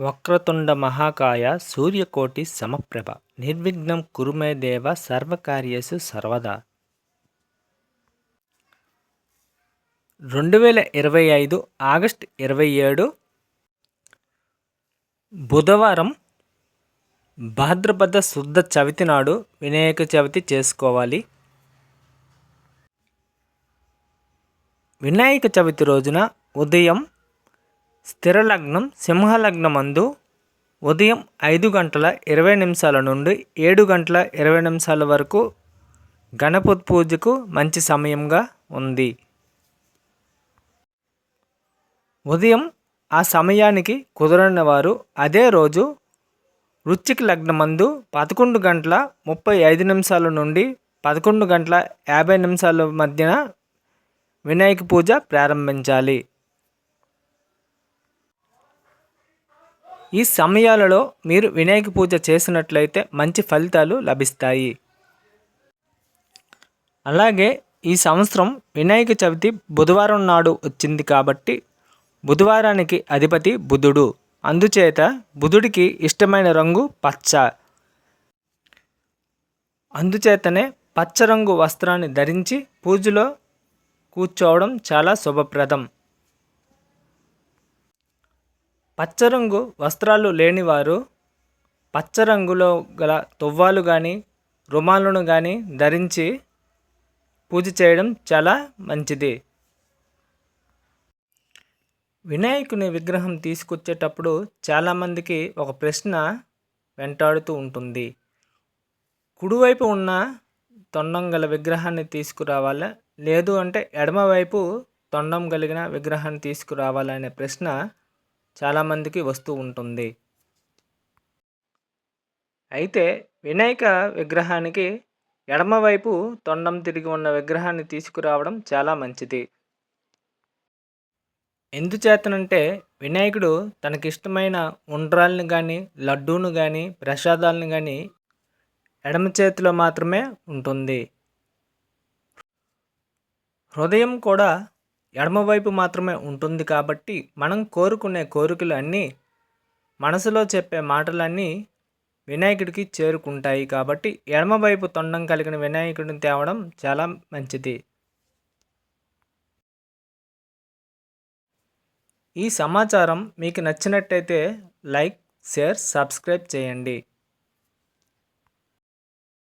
వక్రతుండ మహాకాయ సూర్యకోటి సమప్రభ. నిర్విఘ్నం కురుమే దేవ సర్వకార్యేషు సర్వదా. రెండు వేల ఇరవై ఐదు ఆగస్ట్ ఇరవై ఏడు బుధవారం భాద్రపద శుద్ధ చవితి నాడు వినాయక చవితి చేసుకోవాలి. వినాయక చవితి రోజున ఉదయం స్థిర లగ్నం సింహలగ్నమందు ఉదయం ఐదు గంటల ఇరవై నిమిషాల నుండి ఏడు గంటల ఇరవై నిమిషాల వరకు గణపతి పూజకు మంచి సమయంగా ఉంది. ఉదయం ఆ సమయానికి కుదరని వారు అదే రోజు వృచ్చిక లగ్నమందు పదకొండు గంటల ముప్పై ఐదు నిమిషాల నుండి పదకొండు గంటల యాభై నిమిషాల మధ్యన వినాయక పూజ ప్రారంభించాలి. ఈ సమయాలలో మీరు వినాయక పూజ చేసినట్లయితే మంచి ఫలితాలు లభిస్తాయి. అలాగే ఈ సంవత్సరం వినాయక చవితి బుధవారం నాడు వచ్చింది కాబట్టి బుధవారానికి అధిపతి బుధుడు. అందుచేత బుధుడికి ఇష్టమైన రంగు పచ్చ. అందుచేతనే పచ్చ రంగు వస్త్రాన్ని ధరించి పూజలో కూర్చోవడం చాలా శుభప్రదం. పచ్చరంగు వస్త్రాలు లేనివారు పచ్చరంగులో గల తువ్వాలు కానీ రుమాలను కానీ ధరించి పూజ చేయడం చాలా మంచిది. వినాయకుని విగ్రహం తీసుకొచ్చేటప్పుడు చాలామందికి ఒక ప్రశ్న వెంటాడుతూ ఉంటుంది. కుడివైపు ఉన్న తొండం గల విగ్రహాన్ని తీసుకురావాలా? లేదు అంటే ఎడమవైపు తొండం కలిగిన విగ్రహాన్ని తీసుకురావాలనే ప్రశ్న చాలామందికి వస్తూ ఉంటుంది. అయితే వినాయక విగ్రహానికి ఎడమవైపు తొండం తిరిగి ఉన్న విగ్రహాన్ని తీసుకురావడం చాలా మంచిది. ఎందుచేతనంటే వినాయకుడు తనకిష్టమైన ఉండ్రాల్ని కానీ లడ్డూను కానీ ప్రసాదాలను కానీ ఎడమ చేతిలో మాత్రమే ఉంటుంది. హృదయం కూడా ఎడమవైపు మాత్రమే ఉంటుంది కాబట్టి మనం కోరుకునే కోరికలు అన్నీ మనసులో చెప్పే మాటలన్నీ వినాయకుడికి చేరుకుంటాయి కాబట్టి ఎడమవైపు తొండం కలిగిన వినాయకుడిని తేవడం చాలా మంచిది. ఈ సమాచారం మీకు నచ్చినట్టయితే లైక్ షేర్ సబ్స్క్రైబ్ చేయండి.